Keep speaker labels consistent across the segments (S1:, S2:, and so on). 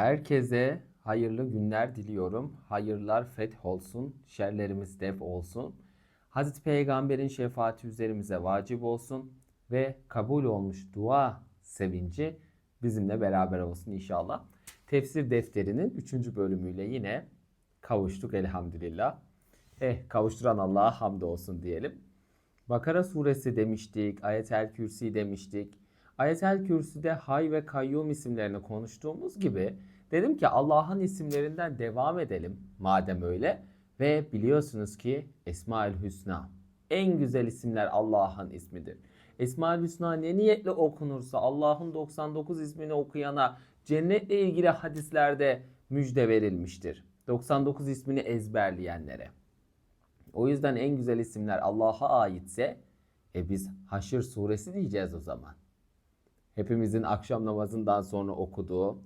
S1: Herkese hayırlı günler diliyorum. Hayırlar feth olsun, şerlerimiz def olsun. Hazreti Peygamber'in şefaati üzerimize vacip olsun ve kabul olmuş dua sevinci bizimle beraber olsun inşallah. Tefsir defterinin 3. bölümüyle yine kavuştuk elhamdülillah. Eh kavuşturan Allah'a hamd olsun diyelim. Bakara suresi demiştik, Ayetel Kürsi demiştik. Ayetel Kürsü'de Hay ve Kayyum isimlerini konuştuğumuz gibi dedim ki Allah'ın isimlerinden devam edelim madem öyle. Ve biliyorsunuz ki Esmaül Hüsna en güzel isimler Allah'ın ismidir. Esmaül Hüsna ne niyetle okunursa Allah'ın 99 ismini okuyana cennetle ilgili hadislerde müjde verilmiştir. 99 ismini ezberleyenlere. O yüzden en güzel isimler Allah'a aitse e biz Haşr suresi diyeceğiz o zaman. Hepimizin akşam namazından sonra okuduğu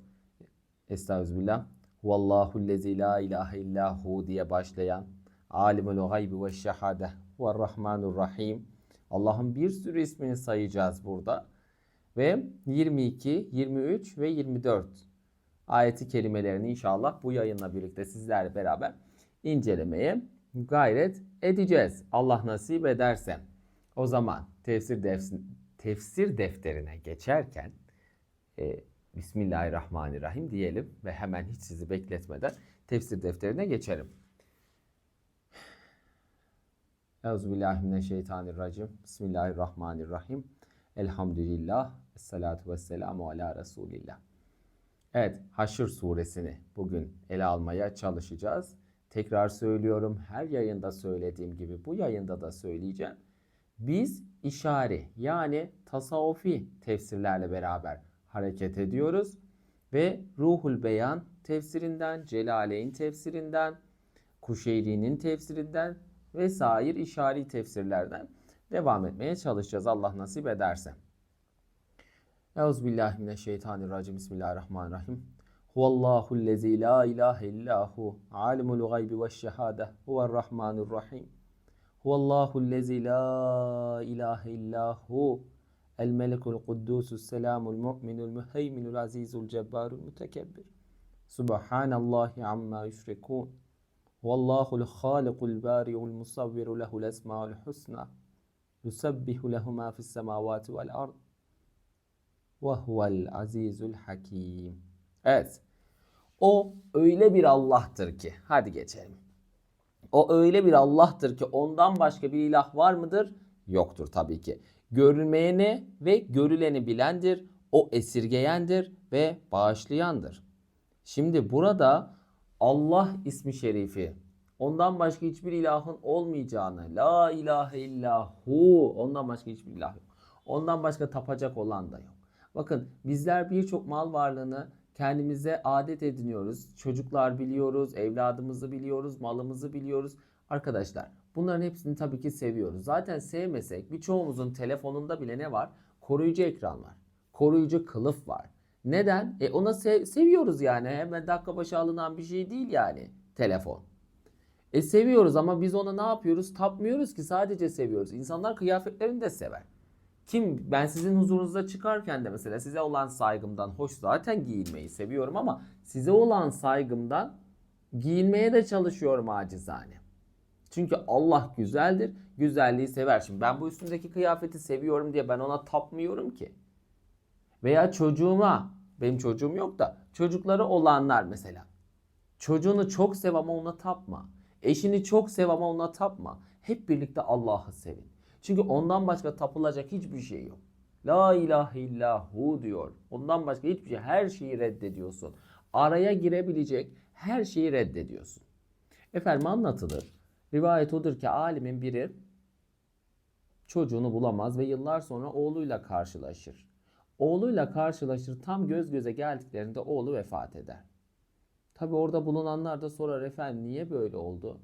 S1: Estağfirullah. Vallahu lezi la ilahe illahu diye başlayan Alimul gaybi ve şehade ve rahmanur rahim. Allah'ın bir sürü ismini sayacağız burada. Ve 22, 23 ve 24 ayeti kelimelerini inşallah bu yayınla birlikte sizlerle beraber incelemeye gayret edeceğiz. Allah nasip ederse. O zaman tefsir, tefsir defterine geçerken e, Bismillahirrahmanirrahim diyelim ve hemen hiç sizi bekletmeden tefsir defterine geçelim. Euzubillahimineşşeytanirracim. Bismillahirrahmanirrahim. Elhamdülillah. Esselatu vesselamu ala Resulillah. Evet, Haşr suresini bugün ele almaya çalışacağız. Tekrar söylüyorum, her yayında söylediğim gibi bu yayında da söyleyeceğim. Biz işari yani tasavvufi tefsirlerle beraber hareket ediyoruz ve Ruhul Beyan tefsirinden, Celaleyn tefsirinden, Kuşeyri'nin tefsirinden vesaire işari tefsirlerden devam etmeye çalışacağız Allah nasip ederse. Euzubillahimineşşeytanirracim. Bismillahirrahmanirrahim. Huvallahu lezi la ilahe illahu alimul gaybi ve şehade huverrahmanirrahim. Huvallahu lezi la ilahe illahu el melikul kuddusus selamul mu'minul müheyminul azizul cebbarul mütekebbir. Subhanallahi amma yüşrikun. Huvallahu'l halikul bari'ul musavviru lehul esmaul husna. Yusabbihu lehu ma fis semavati vel ard. Ve huvel azizul hakim. Evet. O öyle bir Allah'tır ki. Hadi geçelim. O öyle bir Allah'tır ki ondan başka bir ilah var mıdır? Yoktur tabii ki. Görülmeyeni ve görüleni bilendir. O esirgeyendir ve bağışlayandır. Şimdi burada Allah ismi şerifi ondan başka hiçbir ilahın olmayacağını la ilahe illahu ondan başka hiçbir ilah yok. Ondan başka tapacak olan da yok. Bakın bizler birçok mal varlığını kendimize adet ediniyoruz. Çocuklar biliyoruz, evladımızı biliyoruz, malımızı biliyoruz. Arkadaşlar bunların hepsini tabii ki seviyoruz. Zaten sevmesek birçoğumuzun telefonunda bile ne var? Koruyucu ekran var. Koruyucu kılıf var. Neden? E ona sev- seviyoruz yani. Hemen dakika başı alınan bir şey değil yani telefon. E seviyoruz ama biz ona ne yapıyoruz? Tapmıyoruz ki sadece seviyoruz. İnsanlar kıyafetlerini de sever. Kim ben sizin huzurunuzda çıkarken de mesela size olan saygımdan hoş zaten giyinmeyi seviyorum ama size olan saygımdan giyinmeye de çalışıyorum acizane. Çünkü Allah güzeldir, güzelliği sever. Şimdi ben bu üstümdeki kıyafeti seviyorum diye ben ona tapmıyorum ki. Veya çocuğuma, benim çocuğum yok da çocukları olanlar mesela. Çocuğunu çok sev ama ona tapma. Eşini çok sev ama ona tapma. Hep birlikte Allah'ı sevin. Çünkü ondan başka tapılacak hiçbir şey yok. La ilahe illahu diyor. Ondan başka hiçbir şey, her şeyi reddediyorsun. Araya girebilecek her şeyi reddediyorsun. Efendim anlatılır. Rivayet odur ki alimin biri çocuğunu bulamaz ve yıllar sonra oğluyla karşılaşır. Oğluyla karşılaşır tam göz göze geldiklerinde oğlu vefat eder. Tabi orada bulunanlar da sorar efendim niye böyle oldu?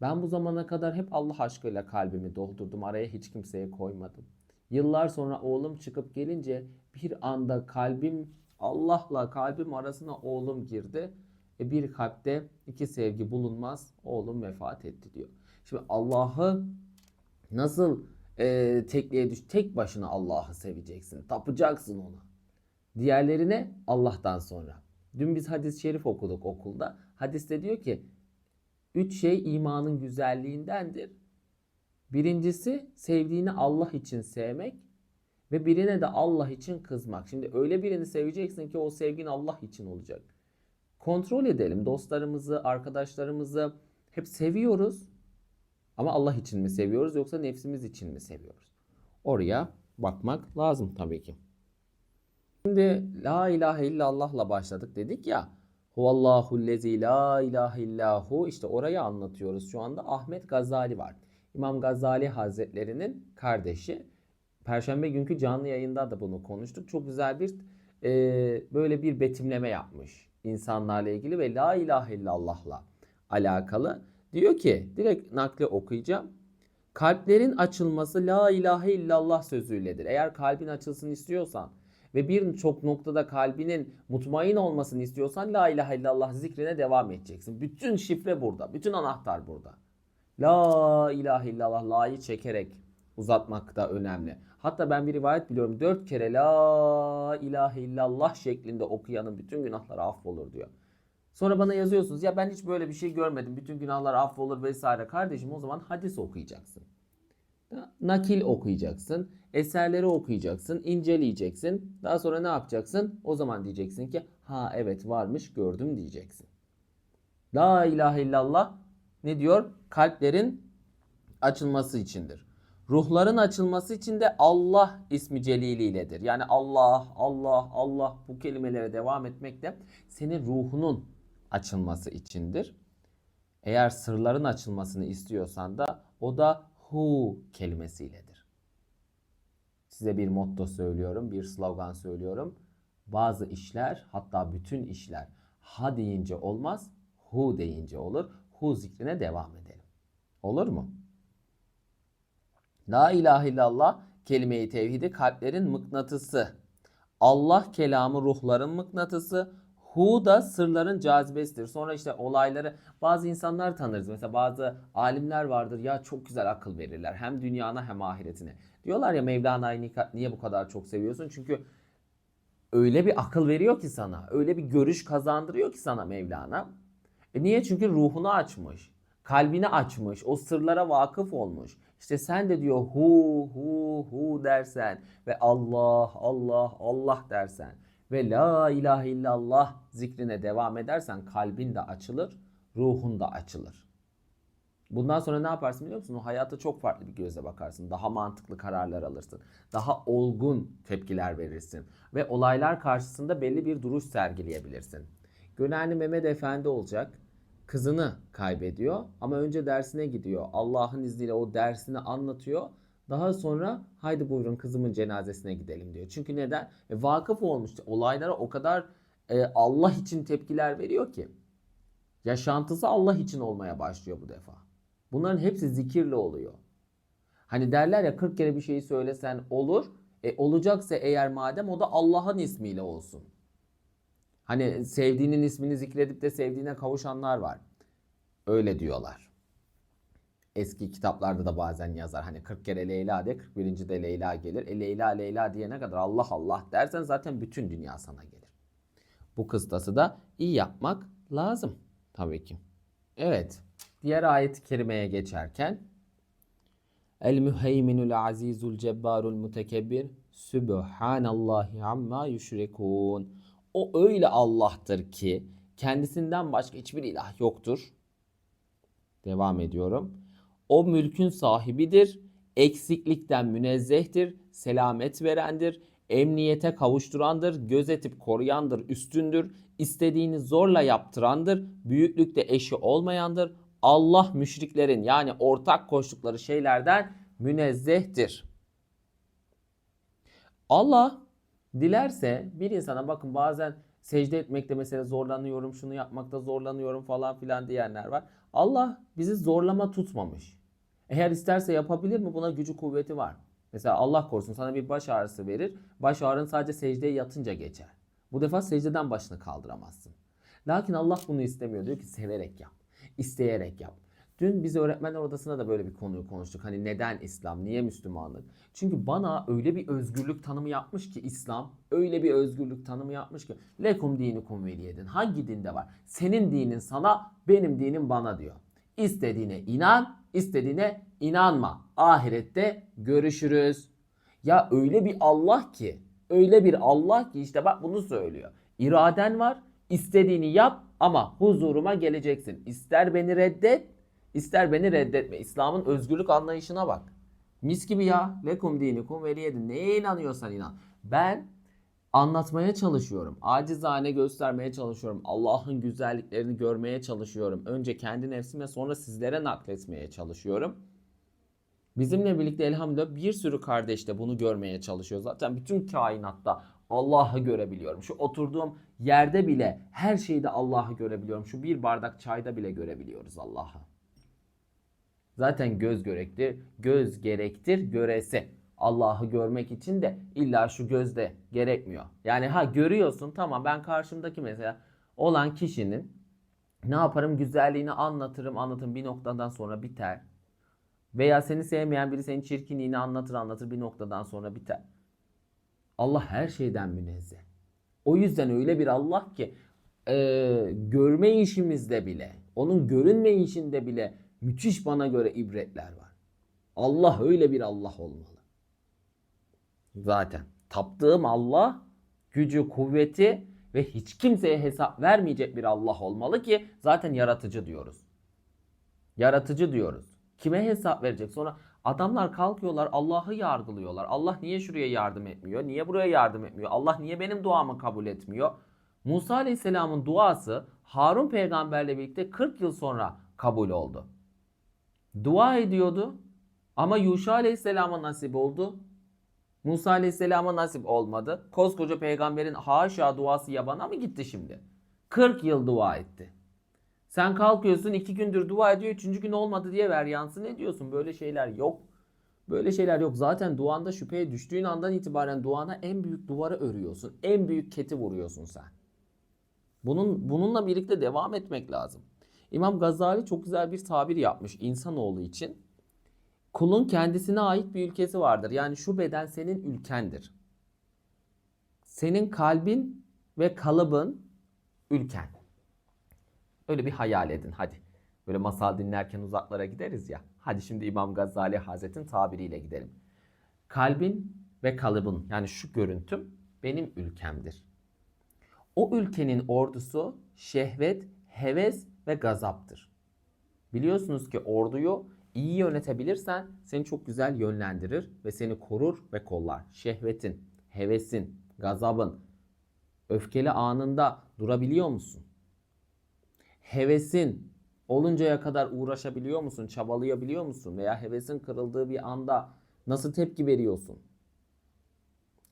S1: Ben bu zamana kadar hep Allah aşkıyla kalbimi doldurdum. Araya hiç kimseye koymadım. Yıllar sonra oğlum çıkıp gelince bir anda kalbim Allah'la kalbim arasına oğlum girdi. E bir kalpte iki sevgi bulunmaz. Oğlum vefat etti diyor. Şimdi Allah'ı nasıl e, tekliğe düş tek başına Allah'ı seveceksin. Tapacaksın ona. Diğerlerine Allah'tan sonra. Dün biz hadis-i şerif okuduk okulda. Hadiste diyor ki üç şey imanın güzelliğindendir. Birincisi sevdiğini Allah için sevmek ve birine de Allah için kızmak. Şimdi öyle birini seveceksin ki o sevgin Allah için olacak. Kontrol edelim dostlarımızı, arkadaşlarımızı hep seviyoruz. Ama Allah için mi seviyoruz yoksa nefsimiz için mi seviyoruz? Oraya bakmak lazım tabii ki. Şimdi la ilahe illallah'la başladık dedik ya. Huvallahu lezi la ilahe illahu işte orayı anlatıyoruz şu anda. Ahmet Gazali var. İmam Gazali Hazretlerinin kardeşi. Perşembe günkü canlı yayında da bunu konuştuk. Çok güzel bir e, böyle bir betimleme yapmış insanlarla ilgili ve la ilahe illallah'la alakalı. Diyor ki direkt nakli okuyacağım. Kalplerin açılması la ilahe illallah sözüyledir. Eğer kalbin açılsın istiyorsan ve birçok noktada kalbinin mutmain olmasını istiyorsan la ilahe illallah zikrine devam edeceksin. Bütün şifre burada. Bütün anahtar burada. La ilahe illallah la'yı çekerek uzatmak da önemli. Hatta ben bir rivayet biliyorum. Dört kere la ilahe illallah şeklinde okuyanın bütün günahları affolur diyor. Sonra bana yazıyorsunuz ya ben hiç böyle bir şey görmedim. Bütün günahlar affolur vesaire. Kardeşim o zaman hadis okuyacaksın. Nakil okuyacaksın. Eserleri okuyacaksın. inceleyeceksin. Daha sonra ne yapacaksın? O zaman diyeceksin ki ha evet varmış gördüm diyeceksin. La ilahe illallah ne diyor? Kalplerin açılması içindir. Ruhların açılması için de Allah ismi celiliyledir. Yani Allah, Allah, Allah bu kelimelere devam etmek de senin ruhunun açılması içindir. Eğer sırların açılmasını istiyorsan da o da hu kelimesiyledir. Size bir motto söylüyorum, bir slogan söylüyorum. Bazı işler, hatta bütün işler ha deyince olmaz, hu deyince olur. Hu zikrine devam edelim. Olur mu? La ilahe illallah kelime-i tevhidi kalplerin mıknatısı. Allah kelamı ruhların mıknatısı. Hu da sırların cazibesidir. Sonra işte olayları bazı insanlar tanırız. Mesela bazı alimler vardır ya çok güzel akıl verirler. Hem dünyana hem ahiretine. Diyorlar ya Mevlana'yı niye bu kadar çok seviyorsun? Çünkü öyle bir akıl veriyor ki sana. Öyle bir görüş kazandırıyor ki sana Mevlana. E niye? Çünkü ruhunu açmış. Kalbini açmış. O sırlara vakıf olmuş. İşte sen de diyor hu hu hu dersen ve Allah Allah Allah dersen ve la ilahe illallah zikrine devam edersen kalbin de açılır, ruhun da açılır. Bundan sonra ne yaparsın biliyor musun? O hayata çok farklı bir gözle bakarsın. Daha mantıklı kararlar alırsın. Daha olgun tepkiler verirsin. Ve olaylar karşısında belli bir duruş sergileyebilirsin. Gönenli Mehmet Efendi olacak. Kızını kaybediyor ama önce dersine gidiyor. Allah'ın izniyle o dersini anlatıyor. Daha sonra haydi buyurun kızımın cenazesine gidelim diyor. Çünkü neden? E, vakıf olmuş. Olaylara o kadar e, Allah için tepkiler veriyor ki. Yaşantısı Allah için olmaya başlıyor bu defa. Bunların hepsi zikirle oluyor. Hani derler ya 40 kere bir şeyi söylesen olur. E, olacaksa eğer madem o da Allah'ın ismiyle olsun. Hani sevdiğinin ismini zikredip de sevdiğine kavuşanlar var. Öyle diyorlar. Eski kitaplarda da bazen yazar. Hani 40 kere Leyla de 41. de Leyla gelir. E Leyla Leyla diyene kadar Allah Allah dersen zaten bütün dünya sana gelir. Bu kıstası da iyi yapmak lazım tabii ki. Evet. Diğer ayet-i kerimeye geçerken El müheyminul azizul cebbarul mutekebbir Sübhanallahi amma yüşrikun. O öyle Allah'tır ki kendisinden başka hiçbir ilah yoktur. Devam ediyorum. O mülkün sahibidir, eksiklikten münezzehtir, selamet verendir, emniyete kavuşturandır, gözetip koruyandır, üstündür, istediğini zorla yaptırandır, büyüklükte eşi olmayandır. Allah müşriklerin yani ortak koştukları şeylerden münezzehtir. Allah dilerse bir insana bakın bazen secde etmekte mesela zorlanıyorum, şunu yapmakta zorlanıyorum falan filan diyenler var. Allah bizi zorlama tutmamış. Eğer isterse yapabilir mi? Buna gücü kuvveti var. Mesela Allah korusun sana bir baş ağrısı verir. Baş ağrın sadece secdeye yatınca geçer. Bu defa secdeden başını kaldıramazsın. Lakin Allah bunu istemiyor. Diyor ki severek yap. isteyerek yap. Dün biz öğretmenler odasında da böyle bir konuyu konuştuk. Hani neden İslam, niye Müslümanlık? Çünkü bana öyle bir özgürlük tanımı yapmış ki İslam, öyle bir özgürlük tanımı yapmış ki lekum dinikum veliyedin. Hangi dinde var? Senin dinin sana, benim dinim bana diyor. İstediğine inan, istediğine inanma. Ahirette görüşürüz. Ya öyle bir Allah ki, öyle bir Allah ki işte bak bunu söylüyor. İraden var, istediğini yap ama huzuruma geleceksin. İster beni reddet, ister beni reddetme. İslam'ın özgürlük anlayışına bak. Mis gibi ya. Lekum dinikum veliyedin. Neye inanıyorsan inan. Ben anlatmaya çalışıyorum. Acizane göstermeye çalışıyorum. Allah'ın güzelliklerini görmeye çalışıyorum. Önce kendi nefsime sonra sizlere nakletmeye çalışıyorum. Bizimle birlikte elhamdülillah bir sürü kardeş de bunu görmeye çalışıyor. Zaten bütün kainatta Allah'ı görebiliyorum. Şu oturduğum yerde bile her şeyde Allah'ı görebiliyorum. Şu bir bardak çayda bile görebiliyoruz Allah'ı. Zaten göz gerektir, göz gerektir göresi. Allah'ı görmek için de illa şu gözde gerekmiyor. Yani ha görüyorsun tamam ben karşımdaki mesela olan kişinin ne yaparım güzelliğini anlatırım anlatırım bir noktadan sonra biter. Veya seni sevmeyen biri senin çirkinliğini anlatır anlatır bir noktadan sonra biter. Allah her şeyden münezzeh. O yüzden öyle bir Allah ki e, görme işimizde bile, onun görünme işinde bile müthiş bana göre ibretler var. Allah öyle bir Allah olmalı. Zaten taptığım Allah gücü, kuvveti ve hiç kimseye hesap vermeyecek bir Allah olmalı ki zaten yaratıcı diyoruz. Yaratıcı diyoruz. Kime hesap verecek? Sonra adamlar kalkıyorlar Allah'ı yargılıyorlar. Allah niye şuraya yardım etmiyor? Niye buraya yardım etmiyor? Allah niye benim duamı kabul etmiyor? Musa Aleyhisselam'ın duası Harun peygamberle birlikte 40 yıl sonra kabul oldu. Dua ediyordu ama Yuşa Aleyhisselam'a nasip oldu. Musa Aleyhisselam'a nasip olmadı. Koskoca peygamberin haşa duası yabana mı gitti şimdi? 40 yıl dua etti. Sen kalkıyorsun iki gündür dua ediyor. Üçüncü gün olmadı diye ver yansın ne diyorsun? Böyle şeyler yok. Böyle şeyler yok. Zaten duanda şüpheye düştüğün andan itibaren duana en büyük duvara örüyorsun. En büyük keti vuruyorsun sen. Bunun, bununla birlikte devam etmek lazım. İmam Gazali çok güzel bir tabir yapmış insanoğlu için. Kulun kendisine ait bir ülkesi vardır. Yani şu beden senin ülkendir. Senin kalbin ve kalıbın ülken. Öyle bir hayal edin hadi. Böyle masal dinlerken uzaklara gideriz ya. Hadi şimdi İmam Gazali Hazretin tabiriyle gidelim. Kalbin ve kalıbın yani şu görüntüm benim ülkemdir. O ülkenin ordusu şehvet, heves ve gazaptır. Biliyorsunuz ki orduyu iyi yönetebilirsen seni çok güzel yönlendirir ve seni korur ve kollar. Şehvetin, hevesin, gazabın, öfkeli anında durabiliyor musun? Hevesin oluncaya kadar uğraşabiliyor musun? Çabalayabiliyor musun? Veya hevesin kırıldığı bir anda nasıl tepki veriyorsun?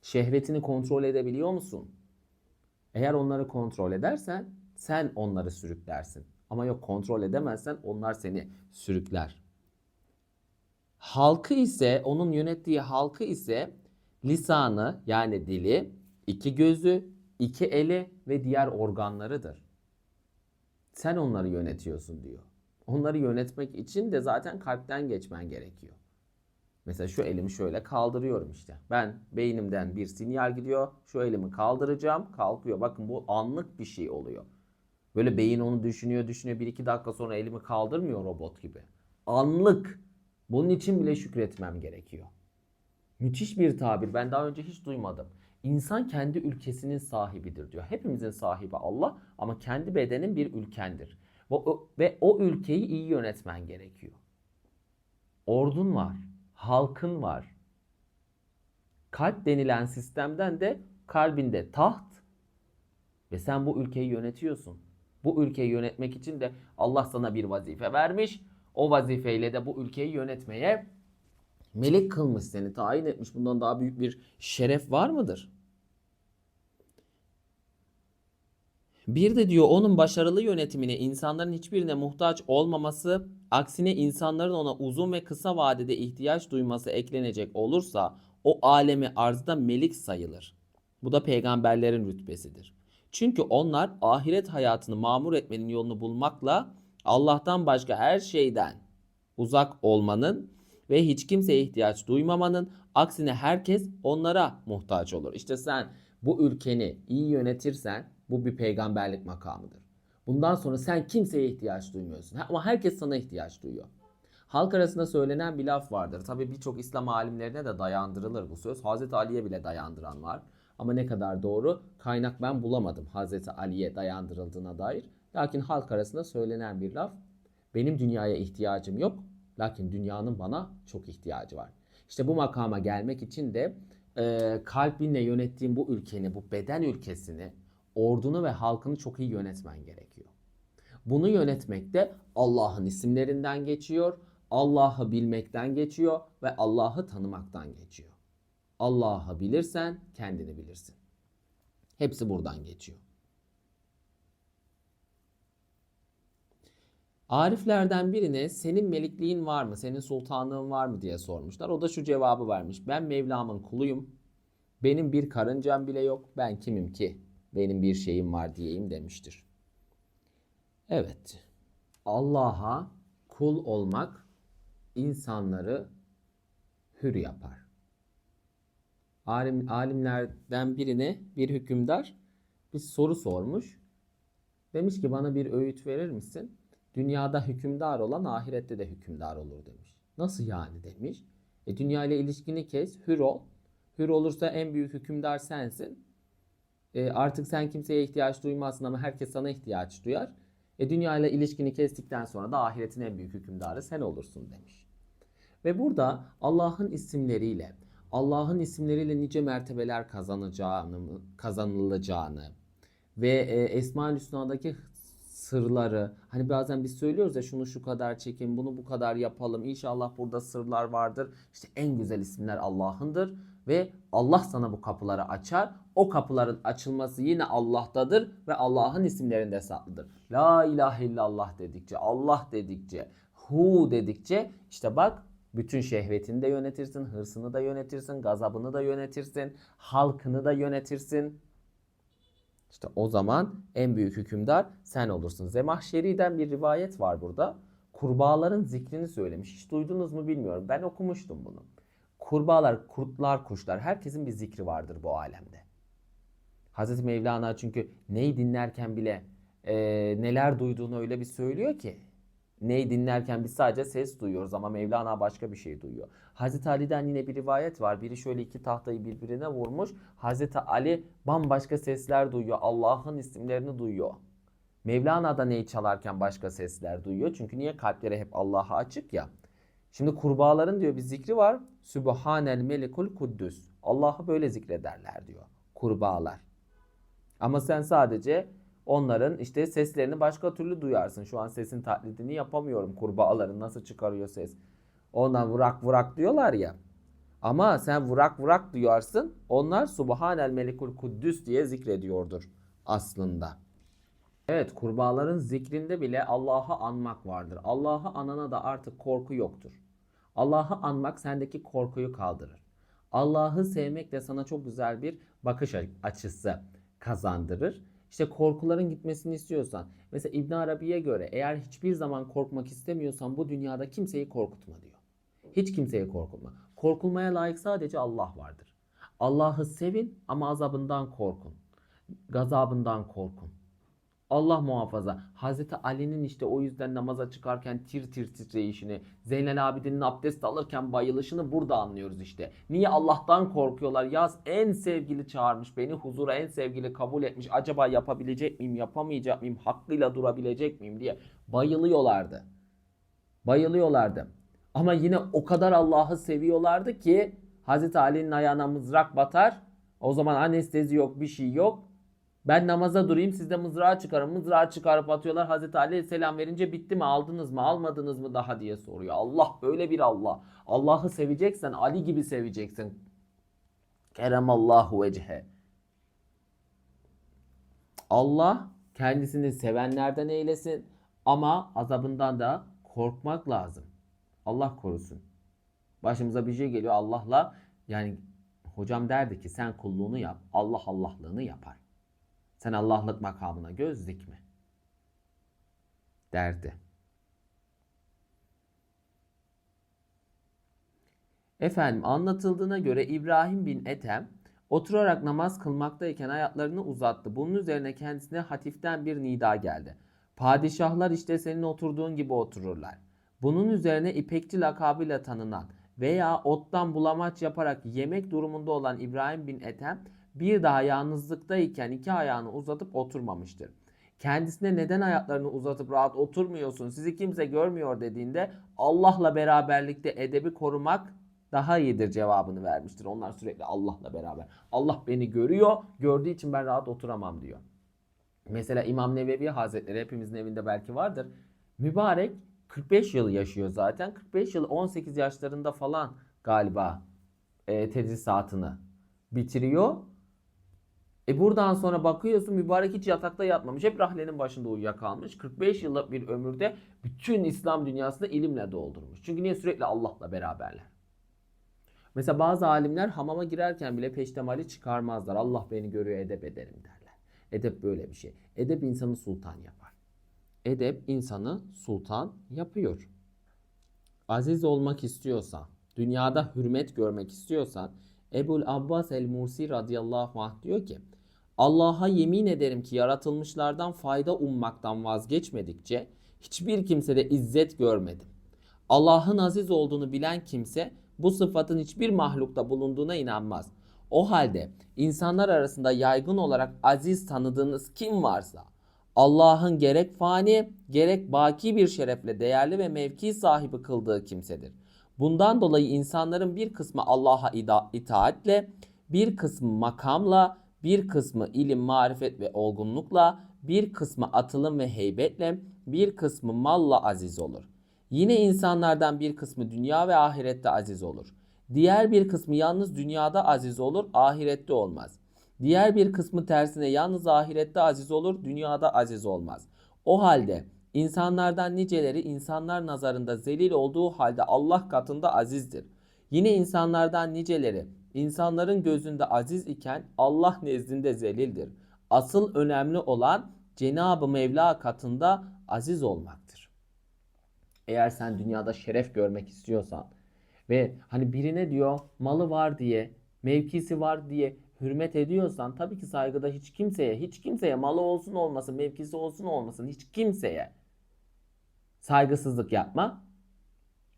S1: Şehvetini kontrol edebiliyor musun? Eğer onları kontrol edersen sen onları sürüklersin. Ama yok kontrol edemezsen onlar seni sürükler. Halkı ise onun yönettiği halkı ise lisanı yani dili, iki gözü, iki eli ve diğer organlarıdır. Sen onları yönetiyorsun diyor. Onları yönetmek için de zaten kalpten geçmen gerekiyor. Mesela şu elimi şöyle kaldırıyorum işte. Ben beynimden bir sinyal gidiyor. Şu elimi kaldıracağım. Kalkıyor. Bakın bu anlık bir şey oluyor. Böyle beyin onu düşünüyor düşünüyor. Bir iki dakika sonra elimi kaldırmıyor robot gibi. Anlık. Bunun için bile şükretmem gerekiyor. Müthiş bir tabir. Ben daha önce hiç duymadım. İnsan kendi ülkesinin sahibidir diyor. Hepimizin sahibi Allah ama kendi bedenin bir ülkendir. Ve o, ve o ülkeyi iyi yönetmen gerekiyor. Ordun var, halkın var. Kalp denilen sistemden de kalbinde taht ve sen bu ülkeyi yönetiyorsun. Bu ülkeyi yönetmek için de Allah sana bir vazife vermiş. O vazifeyle de bu ülkeyi yönetmeye melek kılmış seni, tayin etmiş. Bundan daha büyük bir şeref var mıdır? Bir de diyor onun başarılı yönetimine insanların hiçbirine muhtaç olmaması, aksine insanların ona uzun ve kısa vadede ihtiyaç duyması eklenecek olursa o alemi arzda melik sayılır. Bu da peygamberlerin rütbesidir. Çünkü onlar ahiret hayatını mamur etmenin yolunu bulmakla Allah'tan başka her şeyden uzak olmanın ve hiç kimseye ihtiyaç duymamanın aksine herkes onlara muhtaç olur. İşte sen bu ülkeni iyi yönetirsen bu bir peygamberlik makamıdır. Bundan sonra sen kimseye ihtiyaç duymuyorsun. Ama herkes sana ihtiyaç duyuyor. Halk arasında söylenen bir laf vardır. Tabii birçok İslam alimlerine de dayandırılır bu söz. Hazreti Ali'ye bile dayandıran var. Ama ne kadar doğru kaynak ben bulamadım Hazreti Ali'ye dayandırıldığına dair. Lakin halk arasında söylenen bir laf. Benim dünyaya ihtiyacım yok. Lakin dünyanın bana çok ihtiyacı var. İşte bu makama gelmek için de e, kalbinle yönettiğin bu ülkeni, bu beden ülkesini, ordunu ve halkını çok iyi yönetmen gerekiyor. Bunu yönetmek de Allah'ın isimlerinden geçiyor, Allah'ı bilmekten geçiyor ve Allah'ı tanımaktan geçiyor. Allah'ı bilirsen kendini bilirsin. Hepsi buradan geçiyor. Ariflerden birine senin melikliğin var mı, senin sultanlığın var mı diye sormuşlar. O da şu cevabı vermiş. Ben Mevlam'ın kuluyum. Benim bir karıncam bile yok. Ben kimim ki? Benim bir şeyim var diyeyim demiştir. Evet. Allah'a kul olmak insanları hür yapar. Alim, alimlerden birine bir hükümdar bir soru sormuş. Demiş ki bana bir öğüt verir misin? Dünyada hükümdar olan ahirette de hükümdar olur demiş. Nasıl yani demiş. E dünya ile ilişkini kes, hür ol. Hür olursa en büyük hükümdar sensin. E artık sen kimseye ihtiyaç duymazsın ama herkes sana ihtiyaç duyar. E dünya ile ilişkini kestikten sonra da ahiretin en büyük hükümdarı sen olursun demiş. Ve burada Allah'ın isimleriyle, Allah'ın isimleriyle nice mertebeler kazanacağını, kazanılacağını ve e, Esma-ül Hüsna'daki sırları. Hani bazen biz söylüyoruz ya şunu şu kadar çekin bunu bu kadar yapalım. İnşallah burada sırlar vardır. İşte en güzel isimler Allah'ındır ve Allah sana bu kapıları açar. O kapıların açılması yine Allah'tadır ve Allah'ın isimlerinde saklıdır. La ilahe illallah dedikçe Allah dedikçe hu dedikçe işte bak bütün şehvetini de yönetirsin, hırsını da yönetirsin, gazabını da yönetirsin, halkını da yönetirsin. İşte o zaman en büyük hükümdar sen olursun. Zemahşeri'den bir rivayet var burada. Kurbağaların zikrini söylemiş. Hiç duydunuz mu bilmiyorum. Ben okumuştum bunu. Kurbağalar, kurtlar, kuşlar herkesin bir zikri vardır bu alemde. Hazreti Mevlana çünkü neyi dinlerken bile e, neler duyduğunu öyle bir söylüyor ki Neyi dinlerken biz sadece ses duyuyoruz ama Mevlana başka bir şey duyuyor. Hazreti Ali'den yine bir rivayet var. Biri şöyle iki tahtayı birbirine vurmuş. Hazreti Ali bambaşka sesler duyuyor. Allah'ın isimlerini duyuyor. Mevlana da neyi çalarken başka sesler duyuyor. Çünkü niye kalpleri hep Allah'a açık ya. Şimdi kurbağaların diyor bir zikri var. Sübhanel melikul kuddüs. Allah'ı böyle zikrederler diyor. Kurbağalar. Ama sen sadece onların işte seslerini başka türlü duyarsın. Şu an sesin taklidini yapamıyorum. Kurbağaların nasıl çıkarıyor ses. Ondan vurak vurak diyorlar ya. Ama sen vurak vurak duyarsın. Onlar Subhanel Melikul Kuddüs diye zikrediyordur aslında. Evet kurbağaların zikrinde bile Allah'ı anmak vardır. Allah'ı anana da artık korku yoktur. Allah'ı anmak sendeki korkuyu kaldırır. Allah'ı sevmek de sana çok güzel bir bakış açısı kazandırır. İşte korkuların gitmesini istiyorsan. Mesela İbn Arabi'ye göre eğer hiçbir zaman korkmak istemiyorsan bu dünyada kimseyi korkutma diyor. Hiç kimseye korkutma. Korkulmaya layık sadece Allah vardır. Allah'ı sevin ama azabından korkun. Gazabından korkun. Allah muhafaza. Hazreti Ali'nin işte o yüzden namaza çıkarken tir tir titreyişini, Zeynel Abidin'in abdest alırken bayılışını burada anlıyoruz işte. Niye Allah'tan korkuyorlar? Yaz en sevgili çağırmış beni huzura en sevgili kabul etmiş. Acaba yapabilecek miyim, yapamayacak mıyım, hakkıyla durabilecek miyim diye bayılıyorlardı. Bayılıyorlardı. Ama yine o kadar Allah'ı seviyorlardı ki Hazreti Ali'nin ayağına mızrak batar. O zaman anestezi yok, bir şey yok. Ben namaza durayım siz de mızrağı çıkarın. Mızrağı çıkarıp atıyorlar. Hazreti Ali selam verince bitti mi aldınız mı almadınız mı daha diye soruyor. Allah böyle bir Allah. Allah'ı seveceksen Ali gibi seveceksin. Keremallahu vecihe. Allah kendisini sevenlerden eylesin ama azabından da korkmak lazım. Allah korusun. Başımıza bir şey geliyor Allah'la yani hocam derdi ki sen kulluğunu yap Allah Allah'lığını yapar. Sen Allah'lık makamına göz dikme. Derdi. Efendim anlatıldığına göre İbrahim bin Ethem oturarak namaz kılmaktayken ayaklarını uzattı. Bunun üzerine kendisine hatiften bir nida geldi. Padişahlar işte senin oturduğun gibi otururlar. Bunun üzerine İpekçi lakabıyla tanınan veya ottan bulamaç yaparak yemek durumunda olan İbrahim bin Ethem bir daha yalnızlıktayken iki ayağını uzatıp oturmamıştır. Kendisine neden ayaklarını uzatıp rahat oturmuyorsun sizi kimse görmüyor dediğinde Allah'la beraberlikte edebi korumak daha iyidir cevabını vermiştir. Onlar sürekli Allah'la beraber. Allah beni görüyor, gördüğü için ben rahat oturamam diyor. Mesela İmam Nevevi Hazretleri hepimizin evinde belki vardır. Mübarek 45 yıl yaşıyor zaten. 45 yıl 18 yaşlarında falan galiba e, tedrisatını bitiriyor. E buradan sonra bakıyorsun mübarek hiç yatakta yatmamış. Hep rahlenin başında uyuyakalmış. 45 yıllık bir ömürde bütün İslam dünyasını ilimle doldurmuş. Çünkü niye sürekli Allah'la beraberler. Mesela bazı alimler hamama girerken bile peştemali çıkarmazlar. Allah beni görüyor edep ederim derler. Edep böyle bir şey. Edep insanı sultan yapar. Edep insanı sultan yapıyor. Aziz olmak istiyorsan, dünyada hürmet görmek istiyorsan Ebul Abbas el-Mursi radıyallahu anh diyor ki Allah'a yemin ederim ki yaratılmışlardan fayda ummaktan vazgeçmedikçe hiçbir kimsede izzet görmedim. Allah'ın aziz olduğunu bilen kimse bu sıfatın hiçbir mahlukta bulunduğuna inanmaz. O halde insanlar arasında yaygın olarak aziz tanıdığınız kim varsa Allah'ın gerek fani gerek baki bir şerefle değerli ve mevki sahibi kıldığı kimsedir. Bundan dolayı insanların bir kısmı Allah'a ida- itaatle, bir kısmı makamla, bir kısmı ilim, marifet ve olgunlukla, bir kısmı atılım ve heybetle, bir kısmı malla aziz olur. Yine insanlardan bir kısmı dünya ve ahirette aziz olur. Diğer bir kısmı yalnız dünyada aziz olur, ahirette olmaz. Diğer bir kısmı tersine yalnız ahirette aziz olur, dünyada aziz olmaz. O halde insanlardan niceleri insanlar nazarında zelil olduğu halde Allah katında azizdir. Yine insanlardan niceleri insanların gözünde aziz iken Allah nezdinde zelildir. Asıl önemli olan Cenab-ı Mevla katında aziz olmaktır. Eğer sen dünyada şeref görmek istiyorsan ve hani birine diyor malı var diye, mevkisi var diye hürmet ediyorsan tabii ki saygıda hiç kimseye, hiç kimseye malı olsun olmasın, mevkisi olsun olmasın hiç kimseye saygısızlık yapma.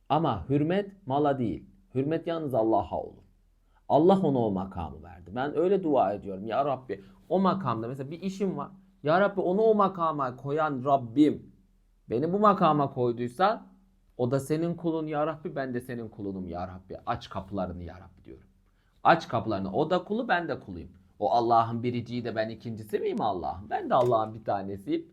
S1: Ama hürmet mala değil. Hürmet yalnız Allah'a olur. Allah ona o makamı verdi. Ben öyle dua ediyorum. Ya Rabbi o makamda mesela bir işim var. Ya Rabbi onu o makama koyan Rabbim beni bu makama koyduysa o da senin kulun ya Rabbi ben de senin kulunum ya Rabbi. Aç kapılarını ya Rabbi diyorum. Aç kapılarını. O da kulu ben de kuluyum. O Allah'ın biriciyi de ben ikincisi miyim Allah'ım? Ben de Allah'ın bir tanesiyim.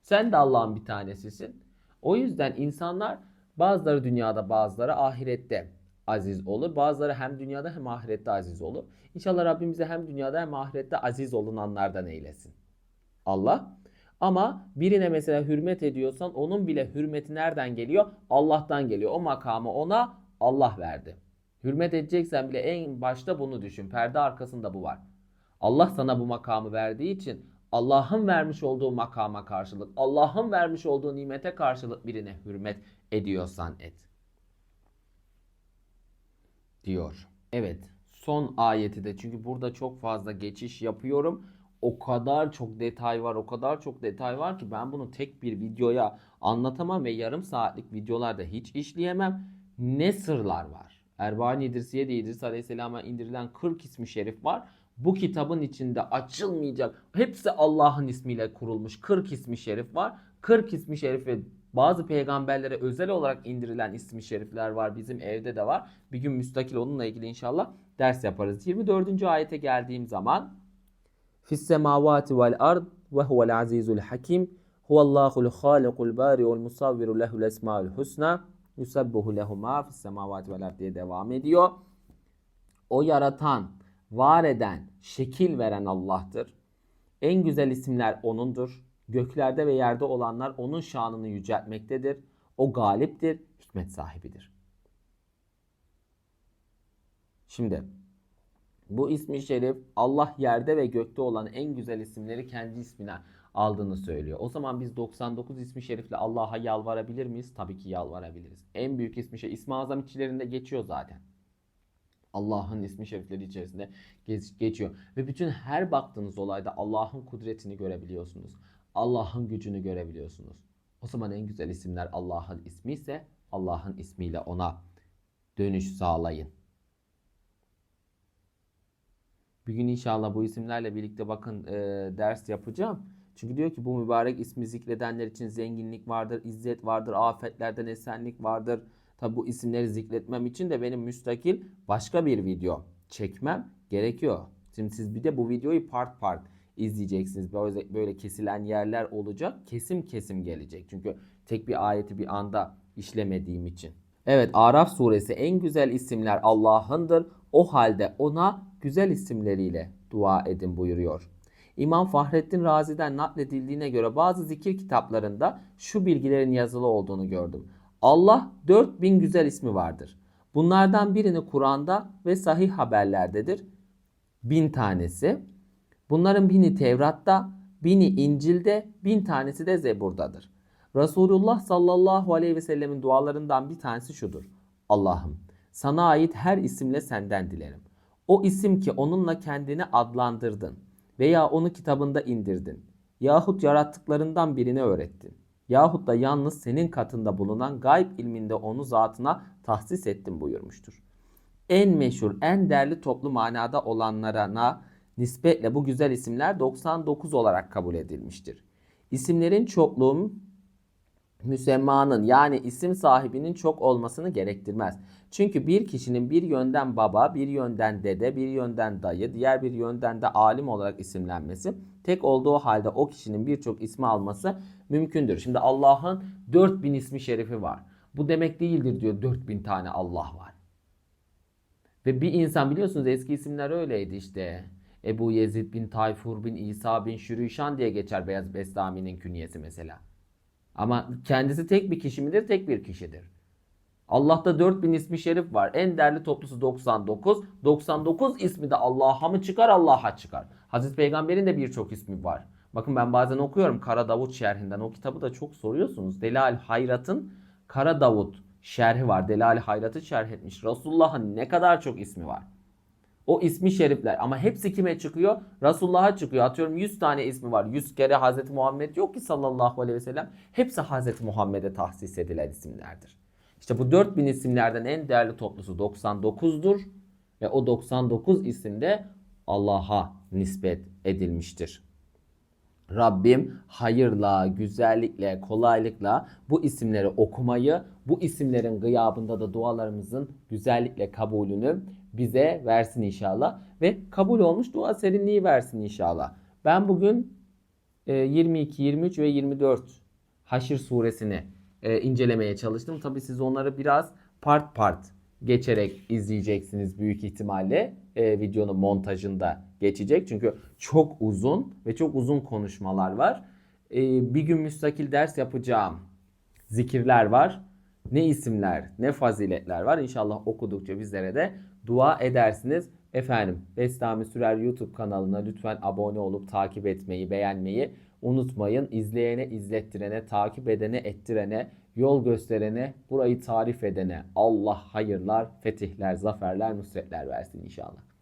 S1: Sen de Allah'ın bir tanesisin. O yüzden insanlar bazıları dünyada bazıları ahirette aziz olur. Bazıları hem dünyada hem ahirette aziz olur. İnşallah Rabbim bize hem dünyada hem ahirette aziz olunanlardan eylesin. Allah. Ama birine mesela hürmet ediyorsan onun bile hürmeti nereden geliyor? Allah'tan geliyor. O makamı ona Allah verdi. Hürmet edeceksen bile en başta bunu düşün. Perde arkasında bu var. Allah sana bu makamı verdiği için Allah'ın vermiş olduğu makama karşılık, Allah'ın vermiş olduğu nimete karşılık birine hürmet ediyorsan et. Diyor. Evet. Son ayeti de çünkü burada çok fazla geçiş yapıyorum. O kadar çok detay var, o kadar çok detay var ki ben bunu tek bir videoya anlatamam ve yarım saatlik videolarda hiç işleyemem. Ne sırlar var. Erbani İdrisiye de İdris Aleyhisselam'a indirilen 40 ismi şerif var. Bu kitabın içinde açılmayacak. Hepsi Allah'ın ismiyle kurulmuş 40 ismi şerif var. 40 ismi şerif ve bazı peygamberlere özel olarak indirilen ismi şerifler var. Bizim evde de var. Bir gün müstakil onunla ilgili inşallah ders yaparız. 24. ayete geldiğim zaman Fis semavati vel ard ve huvel azizul hakim Huvallahul halikul bari'ul musavviru lehul esmaul husna Yusabbuhu lehu ma fis semavati vel ard diye devam ediyor. O yaratan, var eden, şekil veren Allah'tır. En güzel isimler O'nundur. Göklerde ve yerde olanlar O'nun şanını yüceltmektedir. O galiptir, hikmet sahibidir. Şimdi bu ismi şerif Allah yerde ve gökte olan en güzel isimleri kendi ismine aldığını söylüyor. O zaman biz 99 ismi şerifle Allah'a yalvarabilir miyiz? Tabii ki yalvarabiliriz. En büyük ismi şey İsmi Azam içlerinde geçiyor zaten. Allah'ın ismi şerifleri içerisinde geç- geçiyor. Ve bütün her baktığınız olayda Allah'ın kudretini görebiliyorsunuz. Allah'ın gücünü görebiliyorsunuz. O zaman en güzel isimler Allah'ın ismi ise Allah'ın ismiyle ona dönüş sağlayın. Bir gün inşallah bu isimlerle birlikte bakın e, ders yapacağım. Çünkü diyor ki bu mübarek ismi zikredenler için zenginlik vardır, izzet vardır, afetlerden esenlik vardır. Tabi bu isimleri zikretmem için de benim müstakil başka bir video çekmem gerekiyor. Şimdi siz bir de bu videoyu part part izleyeceksiniz. Böyle, böyle kesilen yerler olacak. Kesim kesim gelecek. Çünkü tek bir ayeti bir anda işlemediğim için. Evet Araf suresi en güzel isimler Allah'ındır. O halde ona güzel isimleriyle dua edin buyuruyor. İmam Fahrettin Razi'den nakledildiğine göre bazı zikir kitaplarında şu bilgilerin yazılı olduğunu gördüm. Allah 4000 güzel ismi vardır. Bunlardan birini Kur'an'da ve sahih haberlerdedir. Bin tanesi. Bunların bini Tevrat'ta, bini İncil'de, bin tanesi de Zebur'dadır. Resulullah sallallahu aleyhi ve sellemin dualarından bir tanesi şudur. Allah'ım sana ait her isimle senden dilerim. O isim ki onunla kendini adlandırdın veya onu kitabında indirdin yahut yarattıklarından birini öğrettin yahut da yalnız senin katında bulunan gayb ilminde onu zatına tahsis ettin buyurmuştur. En meşhur, en değerli toplu manada olanlarına nispetle bu güzel isimler 99 olarak kabul edilmiştir. İsimlerin çokluğu müsemmanın yani isim sahibinin çok olmasını gerektirmez. Çünkü bir kişinin bir yönden baba, bir yönden dede, bir yönden dayı, diğer bir yönden de alim olarak isimlenmesi tek olduğu halde o kişinin birçok ismi alması mümkündür. Şimdi Allah'ın 4000 ismi şerifi var. Bu demek değildir diyor 4000 tane Allah var. Ve bir insan biliyorsunuz eski isimler öyleydi işte. Ebu Yezid bin Tayfur bin İsa bin Şürüşan diye geçer Beyaz Bestami'nin künyesi mesela. Ama kendisi tek bir kişi midir? Tek bir kişidir. Allah'ta 4000 ismi şerif var. En değerli toplusu 99. 99 ismi de Allah'a mı çıkar Allah'a çıkar. Hazreti Peygamber'in de birçok ismi var. Bakın ben bazen okuyorum Kara Davut şerhinden. O kitabı da çok soruyorsunuz. Delal Hayrat'ın Kara Davut şerhi var. Delal Hayrat'ı şerh etmiş. Resulullah'ın ne kadar çok ismi var. O ismi şerifler ama hepsi kime çıkıyor? Resulullah'a çıkıyor. Atıyorum 100 tane ismi var. 100 kere Hazreti Muhammed yok ki sallallahu aleyhi ve sellem. Hepsi Hazreti Muhammed'e tahsis edilen isimlerdir. İşte bu 4000 isimlerden en değerli toplusu 99'dur. Ve o 99 isim de Allah'a nispet edilmiştir. Rabbim hayırla, güzellikle, kolaylıkla bu isimleri okumayı, bu isimlerin gıyabında da dualarımızın güzellikle kabulünü bize versin inşallah. Ve kabul olmuş dua serinliği versin inşallah. Ben bugün 22, 23 ve 24 Haşr suresini e, incelemeye çalıştım. Tabi siz onları biraz part part geçerek izleyeceksiniz büyük ihtimalle. E, videonun montajında geçecek. Çünkü çok uzun ve çok uzun konuşmalar var. E, bir gün müstakil ders yapacağım. Zikirler var. Ne isimler, ne faziletler var. İnşallah okudukça bizlere de dua edersiniz. Efendim Bestami Sürer YouTube kanalına lütfen abone olup takip etmeyi, beğenmeyi unutmayın. İzleyene, izlettirene, takip edene, ettirene, yol gösterene, burayı tarif edene Allah hayırlar, fetihler, zaferler, nusretler versin inşallah.